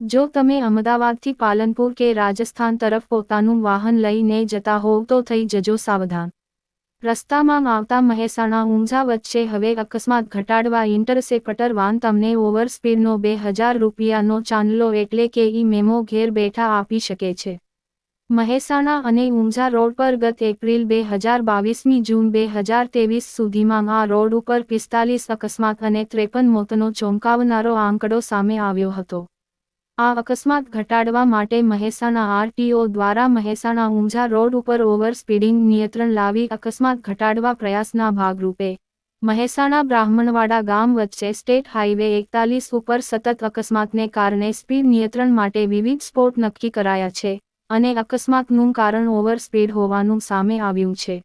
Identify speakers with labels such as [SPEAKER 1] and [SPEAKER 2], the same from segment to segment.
[SPEAKER 1] જો તમે અમદાવાદથી પાલનપુર કે રાજસ્થાન તરફ પોતાનું વાહન લઈને જતા હોવ તો થઈ જજો સાવધાન. રસ્તામાં આવતા મહેસાણા ઊંઝા વચ્ચે હવે અકસ્માત ઘટાડવા ઇન્ટરસેપ્ટર વાન તમને ઓવર સ્પીડનો બે હજાર રૂપિયાનો ચાંદલો એટલે કે ઈ મેમો ઘેર બેઠા આપી શકે છે. મહેસાણા અને ઊંઝા રોડ પર ગત એપ્રિલ બે હજાર બાવીસમી જૂન બે હજાર ત્રેવીસ સુધીમાં આ રોડ ઉપર પિસ્તાલીસ અકસ્માત અને ત્રેપન મોતનો ચોંકાવનારો આંકડો સામે આવ્યો હતો. આ અકસ્માત ઘટાડવા માટે મહેસાણા આરટીઓ દ્વારા મહેસાણા ઊંઝા રોડ ઉપર ઓવર સ્પીડિંગ નિયંત્રણ લાવી અકસ્માત ઘટાડવા પ્રયાસના ભાગરૂપે મહેસાણા બ્રાહ્મણવાડા ગામ વચ્ચે સ્ટેટ હાઈવે એકતાલીસ ઉપર સતત અકસ્માતને કારણે સ્પીડ નિયંત્રણ માટે વિવિધ સ્પોટ નક્કી કરાયા છે અને અકસ્માતનું કારણ ઓવર સ્પીડ હોવાનું સામે આવ્યું છે.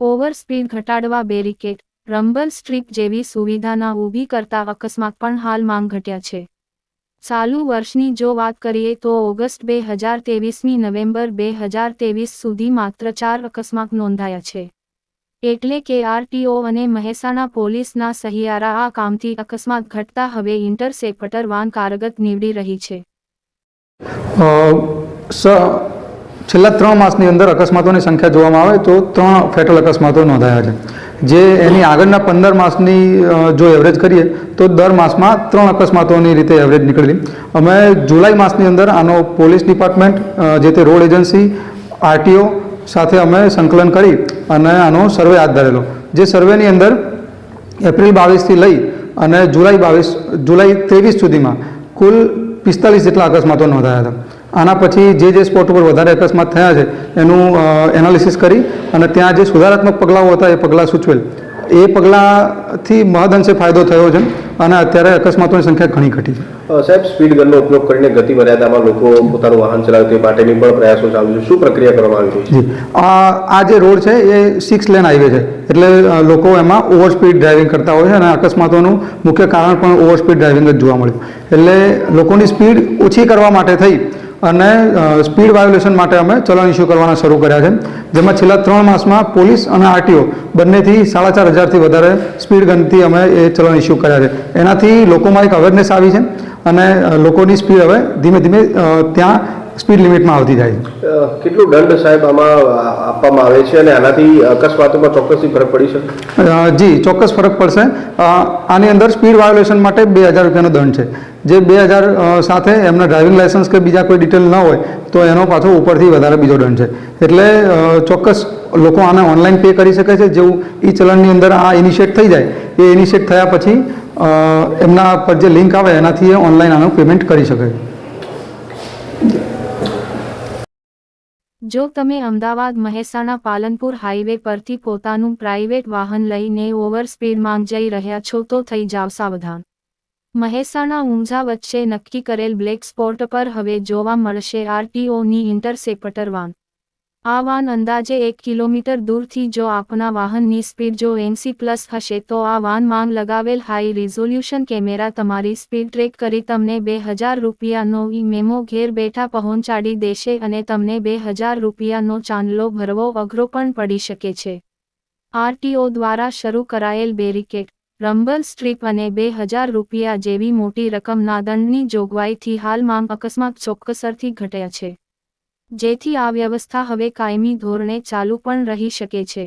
[SPEAKER 1] ઓવર સ્પીડ ઘટાડવા બેરિકેડ રંબલ સ્ટ્રીપ જેવી સુવિધાના ઊભી કરતા અકસ્માત પણ હાલ માંગ ઘટ્યા છે. ચાલુ વર્ષની જો વાત કરીએ તો ઓગસ્ટ બે હજાર તેવીસમી નવેમ્બર બે હજાર તેવીસ સુધી માત્ર ચાર અકસ્માત નોંધાયા છે. એટલે કે આરટીઓ અને મહેસાણા પોલીસના સહિયારા આ કામથી અકસ્માત ઘટતા હવે ઇન્ટરસેપ્ટર વાન કારગત નીવડી રહી છે.
[SPEAKER 2] છેલ્લા ત્રણ માસની અંદર અકસ્માતોની સંખ્યા જોવામાં આવે તો ત્રણ ફેટલ અકસ્માતો નોંધાયા છે. જે એની આગળના પંદર માસની જો એવરેજ કરીએ, તો દર માસમાં ત્રણ અકસ્માતોની રીતે એવરેજ નીકળેલી. અમે જુલાઈ માસની અંદર આનો પોલીસ ડિપાર્ટમેન્ટ જે તે રોડ એજન્સી, આરટીઓ સાથે અમે સંકલન કરી અને આનો સર્વે હાથ ધરેલો. જે સર્વેની અંદર એપ્રિલ બાવીસથી લઈ અને જુલાઈ બાવીસ, જુલાઈ ત્રેવીસ સુધીમાં કુલ પિસ્તાલીસ જેટલા અકસ્માતો નોંધાયા હતા. આના પછી જે જે સ્પોટ ઉપર વધારે અકસ્માત થયા છે એનું એનાલિસિસ કરી અને ત્યાં જે સુધારાત્મક પગલાઓ હતા એ પગલાં સૂચવેલ. એ પગલાંથી મહદઅંશે ફાયદો થયો છે અને અત્યારે અકસ્માતોની સંખ્યા ઘણી ઘટી છે.
[SPEAKER 3] સાહેબ સ્પીડ ગનનો ઉપયોગ કરીને ગતિ મર્યાદામાં લોકો પોતાનું વાહન ચલાવે તે માટેની પણ પ્રયાસો ચાલુ છે. શું પ્રક્રિયા કરવામાં આવી રહી છે?
[SPEAKER 2] આ આ જે રોડ છે એ સિક્સ લેન હાઈવે છે. એટલે લોકો એમાં ઓવર સ્પીડ ડ્રાઇવિંગ કરતા હોય છે અને અકસ્માતોનું મુખ્ય કારણ પણ ઓવર સ્પીડ ડ્રાઇવિંગ જ જોવા મળ્યું. એટલે લોકોની સ્પીડ ઓછી કરવા માટે થઈ અને સ્પીડ વાયોલેશન માટે અમે ચલણ ઇસ્યુ કરવાના શરૂ કર્યા છે. જેમાં છેલ્લા ત્રણ માસમાં પોલીસ અને આરટીઓ બંનેથી સાડા ચાર હજારથી વધારે સ્પીડ ગનથી અમે એ ચલણ ઇસ્યુ કર્યા છે. એનાથી લોકોમાં એક અવેરનેસ આવી છે અને લોકોની સ્પીડ હવે ધીમે ધીમે ત્યાં સ્પીડ લિમિટમાં આવતી જાય
[SPEAKER 3] કેટલું દંડ સાહેબ આમાં આપવામાં આવે છે અને આનાથી અકસ્માતોમાં ચોક્કસથી ફરક પડી શકે?
[SPEAKER 2] જી ચોક્કસ ફરક પડશે. આની અંદર સ્પીડ વાયોલેશન માટે બે હજાર રૂપિયાનો દંડ છે. જે બે હજાર સાથે એમના ડ્રાઇવિંગ લાયસન્સ કે બીજા કોઈ ડિટેલ ન હોય, તો એનો પાછો ઉપરથી વધારે બીજો દંડ છે. એટલે ચોક્કસ લોકો આને ઓનલાઈન પે કરી શકે છે, જેવું ઈ ચલણની અંદર આ ઇનિશિએટ થઈ જાય. એ ઇનિશિએટ થયા પછી એમના પર જે લિંક આવે એનાથી એ ઓનલાઈન આનું પેમેન્ટ કરી શકે.
[SPEAKER 1] જો તમે અમદાવાદ મહેસાણા પાલનપુર હાઈવે પરથી પોતાનું પ્રાઇવેટ વાહન લઈને ઓવર સ્પીડમાં જઈ રહ્યા છો, તો થઈ જાવ સાવધાન. મહેસાણા ઊંઝા વચ્ચે નક્કી કરેલ બ્લેક સ્પોટ પર હવે જોવા મળશે આરટીઓની ઇન્ટરસેપ્ટર વાન. આ વાન અંદાજે એક કિલોમીટર દૂરથી જો આપના વાહનની સ્પીડ જો એનસી પ્લસ હશે તો આ વાન માંગ લગાવેલ હાઈ રિઝોલ્યુશન કેમેરા તમારી સ્પીડ ટ્રેક કરી તમને બે હજાર રૂપિયાનો ઈ મેમો ઘેર બેઠા પહોંચાડી દેશે અને તમને બે હજાર રૂપિયાનો ચાંદલો ભરવો અઘરો પણ પડી શકે છે. આરટીઓ દ્વારા શરૂ કરાયેલ બેરિકેડ રંબલ સ્ટ્રીપ અને બે હજાર રૂપિયા જેવી મોટી રકમના દંડની જોગવાઈથી હાલમાં અકસ્માત ચોક્કસરથી ઘટ્યા છે. જેથી આ વ્યવસ્થા હવે કાયમી ધોરણે ચાલુ પણ રહી શકે છે.